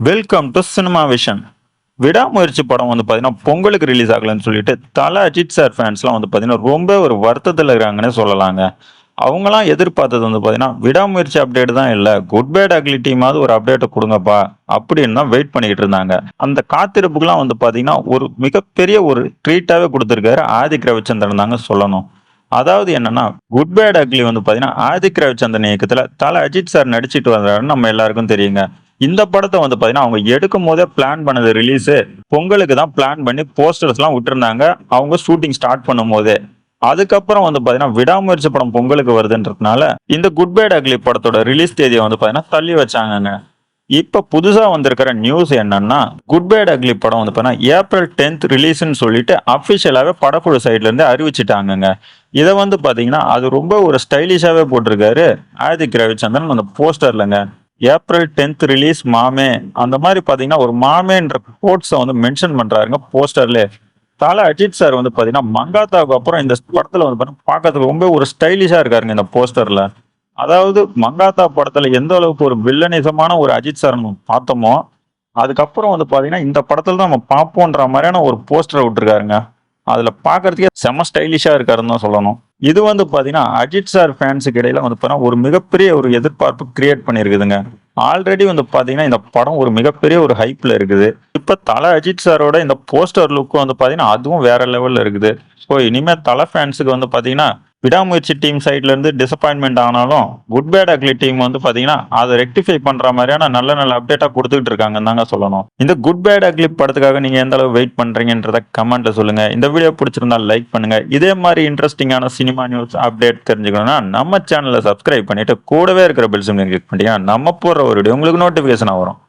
Welcome to cinema vision விடாமுயற்சி படம் வந்து பார்த்தீங்கன்னா பொங்கலுக்கு ரிலீஸ் ஆகலன்னு சொல்லிட்டு தல அஜித் சார் ஃபேன்ஸ்லாம் வந்து பார்த்தீங்கன்னா ரொம்ப ஒரு வருத்தத்தில் இருக்காங்கன்னே சொல்லலாங்க. அவங்களாம் எதிர்பார்த்தது வந்து பார்த்தீங்கன்னா விடாமுயற்சி அப்டேட் தான் இல்லை குட் பேட் அக்லி டீமாவது ஒரு அப்டேட்டை கொடுங்கப்பா அப்படின்னு தான் வெயிட் பண்ணிக்கிட்டு இருந்தாங்க. அந்த காத்திருப்புக்கெல்லாம் வந்து பார்த்தீங்கன்னா ஒரு மிகப்பெரிய ஒரு ட்ரீட்டாகவே கொடுத்துருக்காரு ஆதிக் ரவிச்சந்திரன் தாங்க சொல்லணும். அதாவது என்னன்னா குட் பேட் அக்லி வந்து பார்த்தீங்கன்னா ஆதிக் ரவிச்சந்திரன் இயக்கத்தில் தலை அஜித் சார் நடிச்சிட்டு வர்றாருன்னு நம்ம எல்லாருக்கும் தெரியுங்க. இந்த படத்தை வந்து பார்த்தீங்கன்னா அவங்க எடுக்கும் போதே பிளான் பண்ணது ரிலீஸு பொங்கலுக்கு தான் பிளான் பண்ணி போஸ்டர்ஸ்லாம் விட்டுருந்தாங்க. அவங்க ஷூட்டிங் ஸ்டார்ட் பண்ணும் போதே. அதுக்கப்புறம் வந்து பார்த்தீங்கன்னா விடாமுயற்சி படம் பொங்கலுக்கு வருதுன்றதுனால இந்த குட் பேட் அக்லி படத்தோட ரிலீஸ் தேதியை வந்து பார்த்தீங்கன்னா தள்ளி வச்சாங்கங்க. இப்போ புதுசாக வந்திருக்கிற நியூஸ் என்னன்னா குட் பேட் அக்லி படம் வந்து பார்த்தீங்கன்னா ஏப்ரல் டென்த் ரிலீஸ்னு சொல்லிட்டு அஃபிஷியலாகவே படக்குழு சைட்லேருந்து அறிவிச்சிட்டாங்கங்க. இதை வந்து பார்த்தீங்கன்னா அது ரொம்ப ஒரு ஸ்டைலிஷாகவே போட்டிருக்காரு. ஆதிக் ரவிச்சந்திரன் அந்த போஸ்டர்லங்க ஏப்ரல் டென்த் ரிலீஸ் மாமே. அந்த மாதிரி பார்த்தீங்கன்னா ஒரு மாமேன்ற கோட்ஸை வந்து மென்ஷன் பண்ணுறாருங்க போஸ்டர்ல. தல அஜித் சார் வந்து பார்த்தீங்கன்னா மங்காத்தாவுக்கு அப்புறம் இந்த படத்தில் வந்து பார்த்தீங்கன்னா பார்க்கறதுக்கு ரொம்ப ஒரு ஸ்டைலிஷாக இருக்காருங்க இந்த போஸ்டரில். அதாவது மங்காத்தா படத்தில் எந்த அளவுக்கு ஒரு வில்லனிசமான ஒரு அஜித் சார் நம்ம பார்த்தோமோ அதுக்கப்புறம் வந்து பார்த்தீங்கன்னா இந்த படத்தில் தான் நம்ம பார்ப்போன்ற மாதிரியான ஒரு போஸ்டரை விட்டுருக்காருங்க. அதில் பார்க்கறதுக்கே செம ஸ்டைலிஷாக இருக்காருன்னு தான் சொல்லணும். இது வந்து பார்த்தீங்கன்னா அஜித் சார் ஃபேன்ஸுக்கு இடையில வந்து பார்த்தீங்கன்னா ஒரு மிகப்பெரிய ஒரு எதிர்பார்ப்பு கிரியேட் பண்ணியிருக்குதுங்க. ஆல்ரெடி வந்து பார்த்தீங்கன்னா இந்த படம் ஒரு மிகப்பெரிய ஒரு ஹைப்பில் இருக்குது. இப்போ தலை அஜித் சாரோட இந்த போஸ்டர் லுக்கும் வந்து பார்த்தீங்கன்னா அதுவும் வேற லெவலில் இருக்குது. ஸோ இனிமேல் தலை ஃபேன்ஸுக்கு வந்து பார்த்தீங்கன்னா விடாமுயற்சி டீம் சைட்லேருந்து டிசப்பாயின்மெண்ட் ஆனாலும் குட் பேட் அக்லி டீம் வந்து பார்த்தீங்கன்னா அதை ரெக்டிஃபை பண்ணுற மாதிரியான நல்ல நல்ல அப்டேட்டாக கொடுத்துட்டு இருக்காங்கன்னு தாங்க சொல்லணும். இந்த குட் பேட் அக்லி படத்துக்காக நீங்கள் எந்த அளவு வெயிட் பண்ணுறீங்கன்றதை கமெண்ட்டில் சொல்லுங்கள் இந்த வீடியோ பிடிச்சிருந்தா லைக் பண்ணுங்கள் இதே மாதிரி இன்ட்ரெஸ்டிங்கான சினிமா நியூஸ் அப்டேட் தெரிஞ்சுக்கணும்னா நம்ம சேனலை சப்ஸ்கிரைப் பண்ணிவிட்டு கூடவே இருக்கிற பெல் சிம்லையும் கிளிக் பண்ணிட்டீங்கன்னா நம்ம போடுற ஒரு வீடியோ உங்களுக்கு நோட்டிஃபிகேஷன் வரும்.